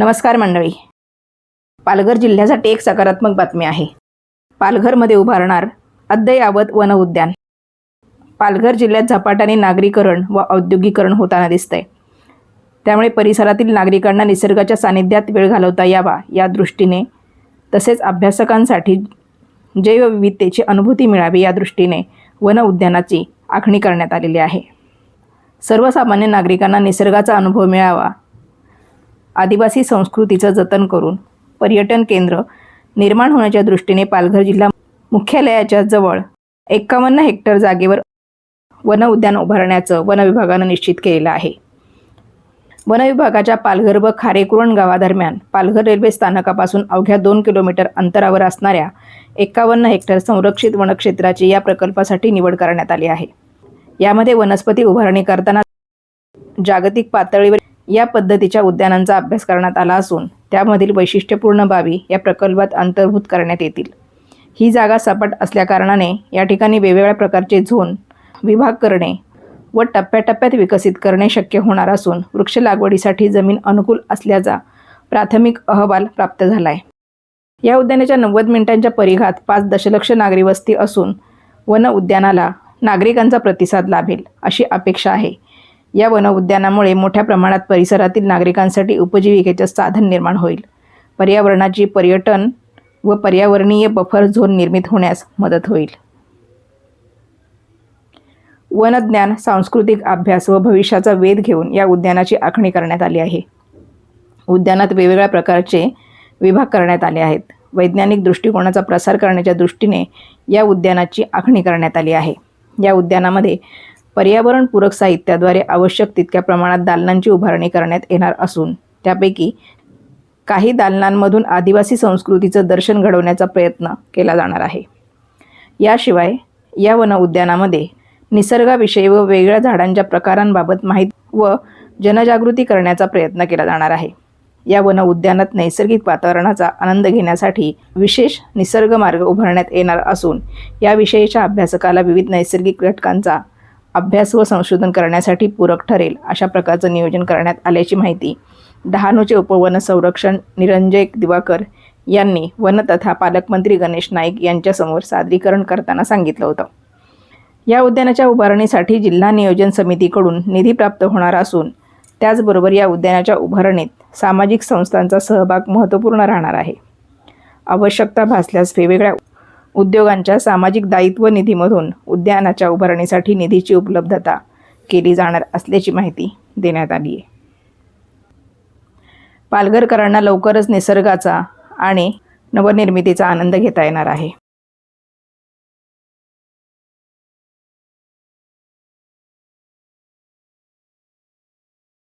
नमस्कार मंडळी. पालघर जिल्ह्यासाठी एक सकारात्मक बातमी आहे. पालघरमध्ये उभारणार अद्ययावत वन उद्यान. पालघर जिल्ह्यात झपाट्याने नागरीकरण व औद्योगिकरण होताना दिसतंय. त्यामुळे परिसरातील नागरिकांना निसर्गाच्या सानिध्यात वेळ घालवता यावा या दृष्टीने तसेच अभ्यासकांसाठी जैवविविधतेची अनुभूती मिळावी या दृष्टीने वन उद्यानाची आखणी करण्यात आलेली आहे. सर्वसामान्य नागरिकांना निसर्गाचा अनुभव मिळावा आदिवासी संस्कृतीचं जतन करून पर्यटन केंद्र निर्माण होण्याच्या दृष्टीने पालघर जिल्हा मुख्यालयाच्या जवळ एक्कावन्न हेक्टर जागेवर वन उद्यान उभारण्याचं वन विभागानं निश्चित केलेलं आहे. वन विभागाच्या पालघर व खारेकुरण गावादरम्यान पालघर रेल्वे स्थानकापासून अवघ्या दोन किलोमीटर अंतरावर असणाऱ्या एक्कावन्न हेक्टर संरक्षित वनक्षेत्राची या प्रकल्पासाठी निवड करण्यात आली आहे. यामध्ये वनस्पती उभारणी करताना जागतिक पातळीवर या पद्धतीच्या उद्यानांचा अभ्यास करण्यात आला असून त्यामधील वैशिष्ट्यपूर्ण बाबी या प्रकल्पात अंतर्भूत करण्यात येतील. ही जागा सपाट असल्याकारणाने या ठिकाणी वेगवेगळ्या प्रकारचे झोन विभाग करणे व टप्प्याटप्प्यात विकसित करणे शक्य होणार असून वृक्ष लागवडीसाठी जमीन अनुकूल असल्याचा प्राथमिक अहवाल प्राप्त झाला आहे या उद्यानाच्या नव्वद मिनिटांच्या परिघात पाच दशलक्ष नागरी वस्ती असून वन उद्यानाला नागरिकांचा प्रतिसाद लाभेल अशी अपेक्षा आहे. या वन उद्यानामुळे मोठ्या प्रमाणात परिसरातील नागरिकांसाठी उपजीविकेचे साधन निर्माण होईल. पर्यावरणाची पर्यटन व पर्यावरणीय बफर झोन निर्मित होण्यास मदत होईल. वनज्ञान सांस्कृतिक अभ्यास व भविष्याचा वेध घेऊन या उद्यानाची आखणी करण्यात आली आहे. उद्यानात वेगवेगळ्या प्रकारचे विभाग करण्यात आले आहेत. वैज्ञानिक दृष्टिकोनाचा प्रसार करण्याच्या दृष्टीने या उद्यानाची आखणी करण्यात आली आहे. या उद्यानामध्ये पर्यावरणपूरक साहित्याद्वारे आवश्यक तितक्या प्रमाणात दालनांची उभारणी करण्यात येणार असून त्यापैकी काही दालनांमधून आदिवासी संस्कृतीचं दर्शन घडवण्याचा प्रयत्न केला जाणार आहे. याशिवाय या वन उद्यानामध्ये निसर्गाविषयी व वेगळ्या झाडांच्या प्रकारांबाबत माहिती व जनजागृती करण्याचा प्रयत्न केला जाणार आहे. या वन उद्यानात नैसर्गिक वातावरणाचा आनंद घेण्यासाठी विशेष निसर्ग मार्ग उभारण्यात येणार असून याविषयीच्या अभ्यासकाला विविध नैसर्गिक घटकांचा अभ्यास व संशोधन करण्यासाठी पूरक ठरेल अशा प्रकारचं नियोजन करण्यात आल्याची माहिती डहाणूचे उपवन संरक्षण निरंजय दिवाकर यांनी वन तथा पालकमंत्री गणेश नाईक यांच्यासमोर सादरीकरण करताना सांगितलं होतं. या उद्यानाच्या उभारणीसाठी जिल्हा नियोजन समितीकडून निधी प्राप्त होणार असून त्याचबरोबर या उद्यानाच्या उभारणीत सामाजिक संस्थांचा सहभाग महत्त्वपूर्ण राहणार आहे. आवश्यकता भासल्यास वेगवेगळ्या उद्योगांच्या सामाजिक दायित्व निधीमधून उद्यानाच्या उभारणीसाठी निधीची उपलब्धता केली जाणार असल्याची माहिती देण्यात आली आहे. पालघरकरांना लवकरच निसर्गाचा आणि नवनिर्मितीचा आनंद घेता येणार आहे.